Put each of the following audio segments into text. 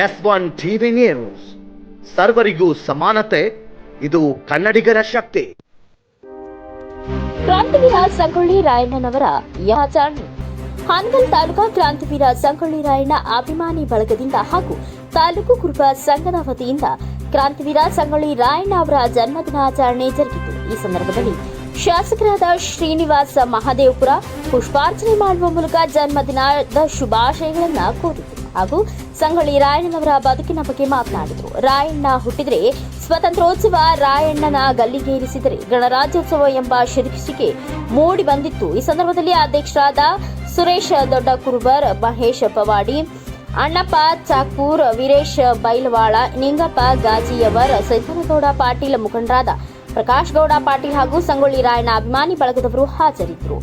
S one TV news. ಸರ್ವರಿಗೂ ಸಮಾನತೆ, ಇದು ಕನ್ನಡಿಗರ ಶಕ್ತಿ. ಕ್ರಾಂತಿವೀರ ಸಂಗೊಳ್ಳಿ ರಾಯಣ್ಣನವರ ಆಚರಣೆ ಹಾನಗಲ್ ತಾಲೂಕಾ ಕ್ರಾಂತಿವೀರ ಸಂಗೊಳ್ಳಿ ರಾಯಣ್ಣ ಅಭಿಮಾನಿ ಬಳಗದಿಂದ ಹಾಗೂ ತಾಲೂಕು ಕುರುಬ ಸಂಘದ ವತಿಯಿಂದ ಕ್ರಾಂತಿವೀರ ಸಂಗೊಳ್ಳಿ ರಾಯಣ್ಣ ಅವರ ಜನ್ಮದಿನಾಚರಣೆ ಜರುಗಿತು. ಈ ಸಂದರ್ಭದಲ್ಲಿ ಶಾಸಕರಾದ ಶ್ರೀನಿವಾಸ ಮಹದೇವಪುರ ಪುಷ್ಪಾರ್ಚನೆ ಮಾಡುವ ಮೂಲಕ ಜನ್ಮದಿನದ ಶುಭಾಶಯಗಳನ್ನು ಕೋರಿದರು ಹಾಗೂ ಸಂಗೊಳ್ಳಿ ರಾಯಣ್ಣನವರ ಬದುಕಿನ ಬಗ್ಗೆ ಮಾತನಾಡಿದರು. ರಾಯಣ್ಣ ಹುಟ್ಟಿದರೆ ಸ್ವತಂತ್ರೋತ್ಸವ ರಾಯಣ್ಣನ ಗಲ್ಲಿಗೇರಿಸಿದರೆ ಗಣರಾಜ್ಯೋತ್ಸವ ಎಂಬ ಶೀರ್ಷಿಕೆ ಮೂಡಿ ಬಂದಿತ್ತು. ಈ ಸಂದರ್ಭದಲ್ಲಿ ಅಧ್ಯಕ್ಷರಾದ ಸುರೇಶ್ ದೊಡ್ಡ ಕುರುಬರ್ ಮಹೇಶ್ ಪವಾಡಿ, ಅಣ್ಣಪ್ಪ ಚಾಕೂರ್, ವೀರೇಶ್ ಬೈಲವಾಳ, ನಿಂಗಪ್ಪ ಗಾಜಿಯವರ್ ಸಿದ್ದನಗೌಡ ಪಾಟೀಲ್ ಮುಖಂಡರಾದ ಪ್ರಕಾಶ್ ಗೌಡ ಪಾಟೀಲ್ ಹಾಗೂ ಸಂಗೊಳ್ಳಿ ರಾಯಣ್ಣ ಅಭಿಮಾನಿ ಬಳಗದವರು ಹಾಜರಿದ್ದರು.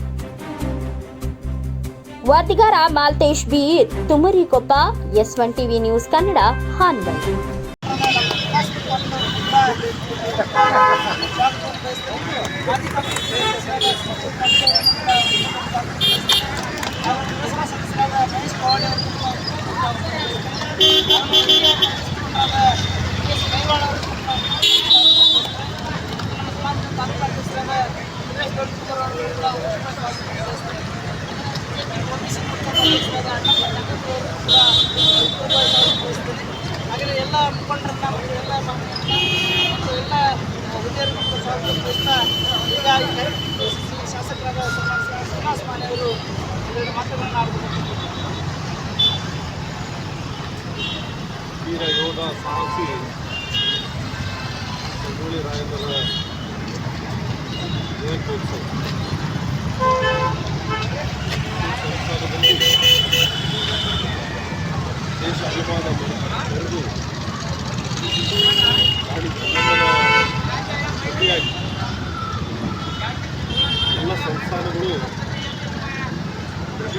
ವರದಿಗಾರ Maltesh B Tumarikoppa S one TV news Kannada Hangal ಹಾಗೆ ಎಲ್ಲ ಮುಖಂಡರನ್ನ ಮತ್ತು ಎಲ್ಲ ಮತ್ತು ಎಲ್ಲ ಹಿರಿಯರು ಮತ್ತು ಸಹೋದರರನ್ನ ಈಗ ಈ ಶಾಸಕರಾದ ಸನ್ಮಾನ ಶ್ರೀನಿವಾಸ ಮಾನೆ ಅವರು ಎರಡು ಮಾತುಗಳನ್ನು ಆಡ್ತಾರೆ ವೀರ ಯೋಧ ಸಾಹಸಿ ಸಂಗೊಳ್ಳಿ ರಾಯಣ್ಣರ ಜಯಂತ್ಯೋತ್ಸವ ಈ ಸಂದರ್ಭದಲ್ಲಿ ದೇಶ ಅಭಿಮಾನ ಮೆರೆದು ರಾಣಿ ಚೆನ್ನಮ್ಮನ ಪ್ರತಿಯಾಗಿ ಎಲ್ಲ ಸಂಸ್ಥಾನಗಳು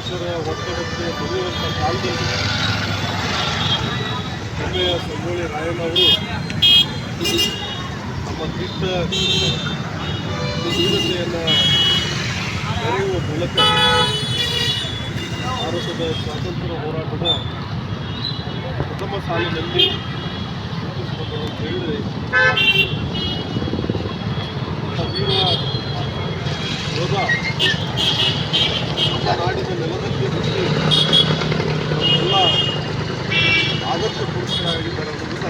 ಬ್ರಿಟಿಷರ ಒತ್ತಡಕ್ಕೆ ಬರೆಯುವಂಥ ಕಾಲದಲ್ಲಿ ಹೆಮ್ಮೆಯ ಸಂಗೊಳ್ಳಿ ರಾಯಣ್ಣವರು ತಮ್ಮ ದಿಟ್ಟ ಧೀರತೆಯನ್ನು ಮೆರೆಯುವ ಮೂಲಕ ಭಾರತದ ಸ್ವಾತಂತ್ರ್ಯ ಹೋರಾಟದ ಪ್ರಥಮ ಸಾಲಿನಲ್ಲಿ ರೂಪಿಸಿಕೊಂಡರು ನಾಡಿನ ನೆಲದಲ್ಲಿ ಎಲ್ಲ ಆದರ್ಶ ಪುರುಷರಾಗಿದ್ದಾರೆ ಅನ್ನೋದನ್ನ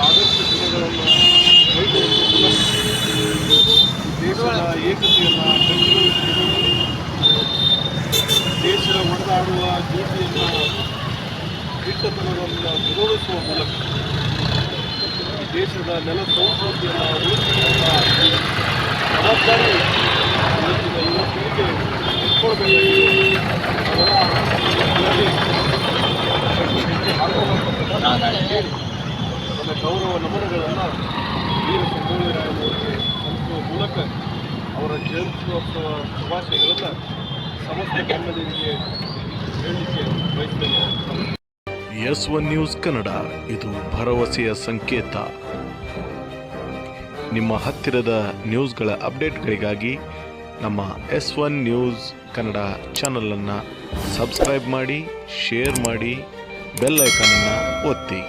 ಆದರ್ಶ ದಿನಗಳನ್ನು ಕೈಗೊಳ್ಳುವ ಮೂಲಕ ದೇಶದ ಏಕತೆಯನ್ನು ಗಟ್ಟಿಗೊಳಿಸುವುದರಲ್ಲಿ ದೇಶ ಒಡೆದಾಡುವ ಜ್ಯೋತಿಯನ್ನು ದಿಟ್ಟತನವನ್ನು ವಿರೋಧಿಸುವ ಮೂಲಕ ದೇಶದ ನೆಲ ಸಂಸ್ಕೃತಿಯನ್ನು ಉಳಿಸಿಕೊಳ್ಳುವ ಜವಾಬ್ದಾರಿ ಹೇಳಿ ನಮ್ಮ ಗೌರವ ನಮನಗಳನ್ನು ವೀರ ಸಂಗೊಳ್ಳಿ ಸಲ್ಲಿಸುವ ಮೂಲಕ ಅವರ ಜಯಂತ್ಯೋತ್ಸವ ಶುಭಾಶಯಗಳನ್ನು ಸಮಸ್ತ ಕನ್ನಡಿಗರಿಗೆ ಹೇಳಲಿಕ್ಕೆ ಬಯಸ್ತೇನೆ. ಎಸ್ ಒನ್ ನ್ಯೂಸ್ ಕನ್ನಡ, ಇದು ಭರವಸೆಯ ಸಂಕೇತ. ನಿಮ್ಮ ಹತ್ತಿರದ ನ್ಯೂಸ್ಗಳ ಅಪ್ಡೇಟ್ಗಳಿಗಾಗಿ ನಮ್ಮ ಎಸ್ ಒನ್ ನ್ಯೂಸ್ ಕನ್ನಡ ಚಾನಲನ್ನು ಸಬ್ಸ್ಕ್ರೈಬ್ ಮಾಡಿ, ಶೇರ್ ಮಾಡಿ ಬೆಲ್ ಐಕನನ್ನು ಒತ್ತಿ